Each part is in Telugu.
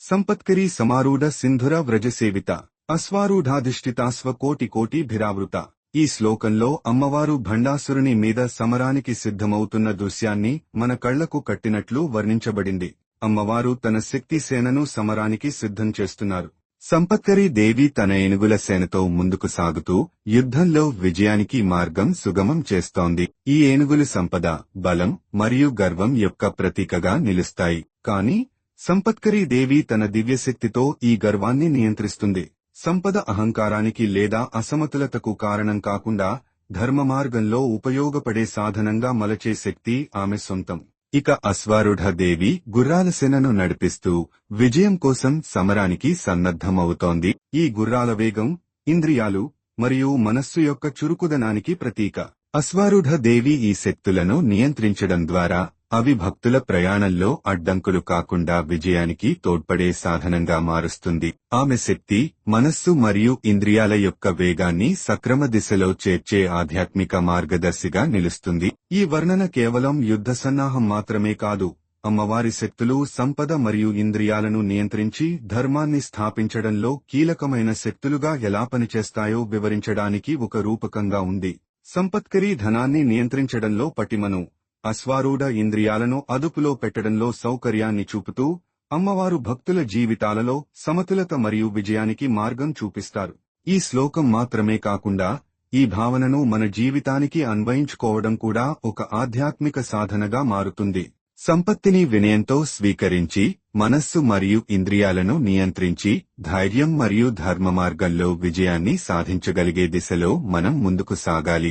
సంపత్కరీ సమారూఢ సింధుర వ్రజసేవిత అశ్వారూఢాధిష్ఠితాస్వ కోటి కోటి భిరావృత. ఈ శ్లోకంలో అమ్మవారు భండాసురుని మీద సమరానికి సిద్ధమవుతున్న దృశ్యాన్ని మన కళ్ళకు కట్టినట్లు వర్ణించబడింది. అమ్మవారు తన శక్తి సేనను సమరానికి సిద్ధం చేస్తున్నారు. సంపత్కరి దేవి తన ఏనుగుల సేనతో ముందుకు సాగుతూ యుద్ధంలో విజయానికి మార్గం సుగమం చేస్తోంది. ఈ ఏనుగులు సంపద బలం మరియు గర్వం యొక్క ప్రతీకగా నిలుస్తాయి. కాని సంపత్కరీ దేవి తన దివ్యశక్తితో ఈ గర్వాన్ని నియంత్రిస్తుంది. సంపద అహంకారానికి లేదా అసమతులతకు కారణం కాకుండా ధర్మ మార్గంలో ఉపయోగపడే సాధనంగా మలచే శక్తి ఆమె సొంతం. ఇక అశ్వారూఢ దేవి గుర్రాల సేనను నడిపిస్తూ విజయం కోసం సమరానికి సన్నద్ధమవుతోంది. ఈ గుర్రాల వేగం ఇంద్రియాలు మరియు మనస్సు యొక్క చురుకుదనానికి ప్రతీక. అశ్వారూఢ దేవి ఈ శక్తులను నియంత్రించడం ద్వారా అవి భక్తుల ప్రయాణంలో అడ్డంకులు కాకుండా విజయానికి తోడ్పడే సాధనంగా మారుస్తుంది. ఆమె శక్తి మనస్సు మరియు ఇంద్రియాల యొక్క వేగాన్ని సక్రమ దిశలో చేర్చే ఆధ్యాత్మిక మార్గదర్శిగా నిలుస్తుంది. ఈ వర్ణన కేవలం యుద్ధ సన్నాహం మాత్రమే కాదు అమ్మవారి శక్తులు సంపద మరియు ఇంద్రియాలను నియంత్రించి ధర్మాన్ని స్థాపించడంలో కీలకమైన శక్తులుగా ఎలా పనిచేస్తాయో వివరించడానికి ఒక రూపకంగా ఉంది. సంపత్కరీ ధనాన్ని నియంత్రించడంలో పటిమను అశ్వారూఢ ఇంద్రియాలను అదుపులో పెట్టడంలో సౌకర్యాన్ని చూపుతూ అమ్మవారు భక్తుల జీవితాలలో సమతులత మరియు విజయానికి మార్గం చూపిస్తారు. ఈ శ్లోకం మాత్రమే కాకుండా ఈ భావనను మన జీవితానికి అన్వయించుకోవడం కూడా ఒక ఆధ్యాత్మిక సాధనగా మారుతుంది. సంపత్తిని వినయంతో స్వీకరించి మనస్సు మరియు ఇంద్రియాలను నియంత్రించి ధైర్యం మరియు ధర్మ మార్గంలో విజయాన్ని సాధించగలిగే దిశలో మనం ముందుకు సాగాలి.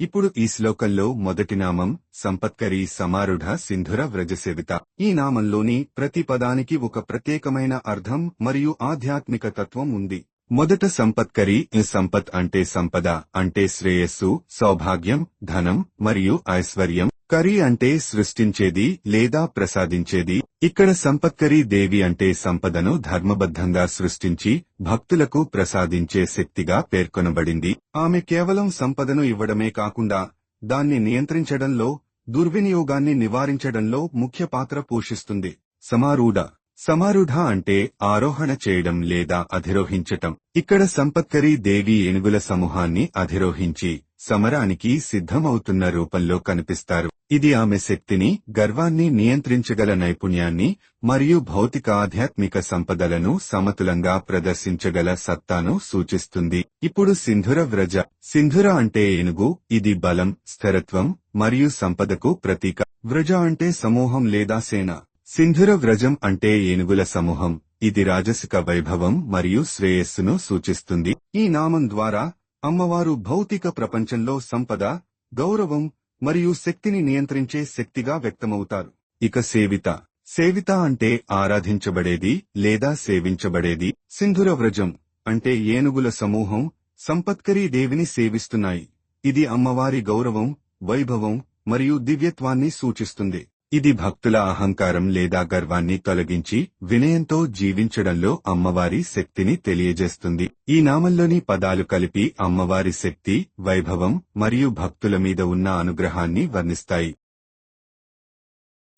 ఇప్పుడు ఈ శ్లోకంలో మొదటి నామం సంపత్కరి సమారుఢ సింధుర వ్రజసేవిత. ఈ నామంలోని ప్రతి పదానికి ఒక ప్రత్యేకమైన అర్థం మరియు ఆధ్యాత్మిక తత్వం ఉంది. మొదట సంపత్కరి ఈ సంపత్ అంటే సంపద అంటే శ్రేయస్సు సౌభాగ్యం ధనం మరియు ఐశ్వర్యం. కరి అంటే సృష్టించేది లేదా ప్రసాదించేది. ఇక్కడ సంపత్కరీ దేవి అంటే సంపదను ధర్మబద్ధంగా సృష్టించి భక్తులకు ప్రసాదించే శక్తిగా పేర్కొనబడింది. ఆమె కేవలం సంపదను ఇవ్వడమే కాకుండా దాన్ని నియంత్రించడంలో దుర్వినియోగాన్ని నివారించడంలో ముఖ్య పాత్ర పోషిస్తుంది. సమారూఢ. సమారూఢ అంటే ఆరోహణ చేయడం లేదా అధిరోహించటం. ఇక్కడ సంపత్కరీ దేవి ఏనుగుల సమూహాన్ని అధిరోహించి సమరానికి సిద్ధమవుతున్న రూపంలో కనిపిస్తారు. ఇది ఆమె శక్తిని గర్వాన్ని నియంత్రించగల నైపుణ్యాన్ని మరియు భౌతిక ఆధ్యాత్మిక సంపదలను సమతులంగా ప్రదర్శించగల సత్తాను సూచిస్తుంది. ఇప్పుడు సింధుర వ్రజ. సింధుర అంటే ఏనుగు ఇది బలం స్థిరత్వం మరియు సంపదకు ప్రతీక. వ్రజ అంటే సమూహం లేదా సేన. సింధుర వ్రజం అంటే ఏనుగుల సమూహం. ఇది రాజసిక వైభవం మరియు శ్రేయస్సును సూచిస్తుంది. ఈ నామం ద్వారా అమ్మవారు భౌతిక ప్రపంచంలో సంపద గౌరవం మరియు శక్తిని నియంత్రించే శక్తిగా వ్యక్తమవుతారు. ఇక సేవిత. సేవిత అంటే ఆరాధించబడేది లేదా సేవించబడేది? సింధుర వ్రజం అంటే ఏనుగుల సమూహం సంపత్కరీ దేవిని సేవిస్తున్నాయి. ఇది అమ్మవారి గౌరవం వైభవం మరియు దివ్యత్వాన్ని సూచిస్తుంది. ఇది భక్తుల అహంకారం లేదా గర్వాన్ని తొలగించి వినయంతో జీవించడంలో అమ్మవారి శక్తిని తెలియజేస్తుంది. ఈ నామంలోని పదాలు కలిపి అమ్మవారి శక్తి వైభవం మరియు భక్తుల మీద ఉన్న అనుగ్రహాన్ని వర్ణిస్తాయి.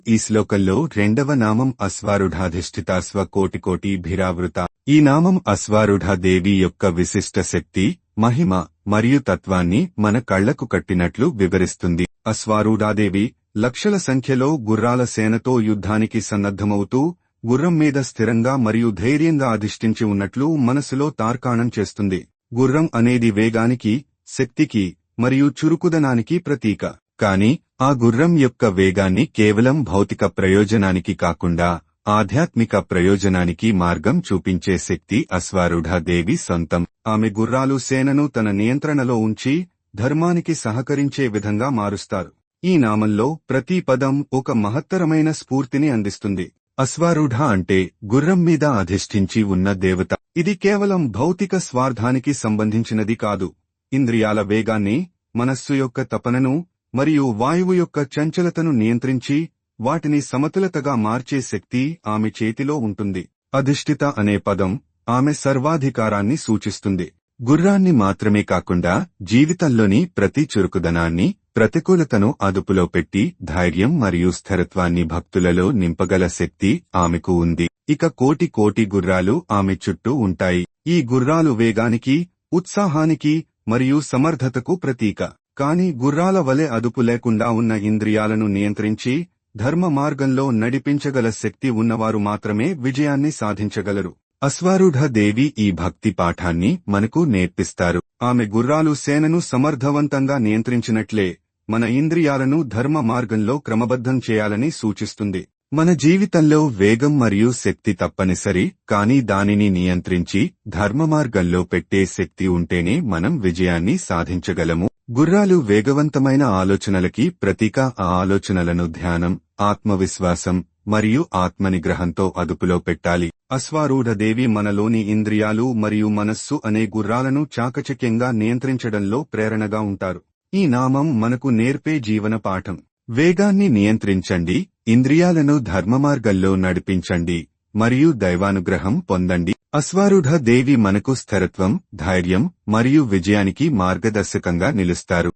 ఈ శ్లోకంలో రెండవ నామం అశ్వారుఢాధిష్ఠితాస్వ కోటికోటి భిరావృత. ఈ నామం అశ్వారుఢ దేవి యొక్క విశిష్ట శక్తి మహిమ మరియు తత్వాన్ని మన కళ్ళకు కట్టినట్లు వివరిస్తుంది. అశ్వారూఢాదేవి లక్షల సంఖ్యలో గుర్రాల సేనతో యుద్ధానికి సన్నద్ధమవుతూ గుర్రం మీద స్థిరంగా మరియు ధైర్యంగా అధిష్ఠించి ఉన్నట్లు మనసులో తార్కాణం చేస్తుంది. గుర్రం అనేది వేగానికి శక్తికి మరియు చురుకుదనానికి ప్రతీక. కాని ఆ గుర్రం యొక్క వేగాన్ని కేవలం భౌతిక ప్రయోజనానికి కాకుండా ఆధ్యాత్మిక ప్రయోజనానికి మార్గం చూపించే శక్తి అశ్వారూఢ దేవి సొంతం. ఆమె గుర్రాలు సేనను తన నియంత్రణలో ఉంచి ధర్మానికి సహకరించే విధంగా మారుస్తారు. ఈ నామంలో ప్రతి పదం ఒక మహత్తరమైన స్ఫూర్తిని అందిస్తుంది. అశ్వారూఢ అంటే గుర్రం మీద అధిష్ఠించి ఉన్న దేవత. ఇది కేవలం భౌతిక స్వార్థానికి సంబంధించినది కాదు. ఇంద్రియాల వేగాన్ని మనస్సు యొక్క తపనను మరియు వాయువు యొక్క చంచలతను నియంత్రించి వాటిని సమతులతగా మార్చే శక్తి ఆమె చేతిలో ఉంటుంది. అధిష్ఠిత అనే పదం ఆమె సర్వాధికారాన్ని సూచిస్తుంది. గుర్రాన్ని మాత్రమే కాకుండా జీవితంలోని ప్రతి చురుకుదనాన్ని ప్రతికూలతను అదుపులో పెట్టి ధైర్యం మరియు స్థిరత్వాన్ని భక్తులలో నింపగల శక్తి ఆమెకు ఉంది. ఇక కోటి కోటి గుర్రాలు ఆమె చుట్టూ ఉంటాయి. ఈ గుర్రాలు వేగానికి ఉత్సాహానికి మరియు సమర్థతకు ప్రతీక. కాని గుర్రాల వలె అదుపు లేకుండా ఉన్న ఇంద్రియాలను నియంత్రించి ధర్మ మార్గంలో నడిపించగల శక్తి ఉన్నవారు మాత్రమే విజయాన్ని సాధించగలరు. అశ్వారూఢ దేవి ఈ భక్తి పాఠాన్ని మనకు నేర్పిస్తారు. ఆమె గుర్రాలు సేనను సమర్థవంతంగా నియంత్రించినట్లే మన ఇంద్రియాలను ధర్మ మార్గంలో క్రమబద్ధం చేయాలని సూచిస్తుంది. మన జీవితంలో వేగం మరియు శక్తి తప్పనిసరి కానీ దానిని నియంత్రించి ధర్మ మార్గంలో పెట్టే శక్తి ఉంటేనే మనం విజయాన్ని సాధించగలము. గుర్రాలు వేగవంతమైన ఆలోచనలకి ప్రతీక ఆ ఆలోచనలను ధ్యానం ఆత్మవిశ్వాసం మరియు ఆత్మనిగ్రహంతో అదుపులో పెట్టాలి. అశ్వారూఢదేవి మనలోని ఇంద్రియాలు మరియు మనస్సు అనే గుర్రాలను చాకచక్యంగా నియంత్రించడంలో ప్రేరణగా ఉంటారు. ఈ నామం మనకు నేర్పే జీవన పాఠం. వేగాన్ని నియంత్రించండి ఇంద్రియాలను ధర్మమార్గంలో నడిపించండి మరియు దైవానుగ్రహం పొందండి. అశ్వారూఢ దేవి మనకు స్థిరత్వం ధైర్యం మరియు విజయానికి మార్గదర్శకంగా నిలుస్తారు.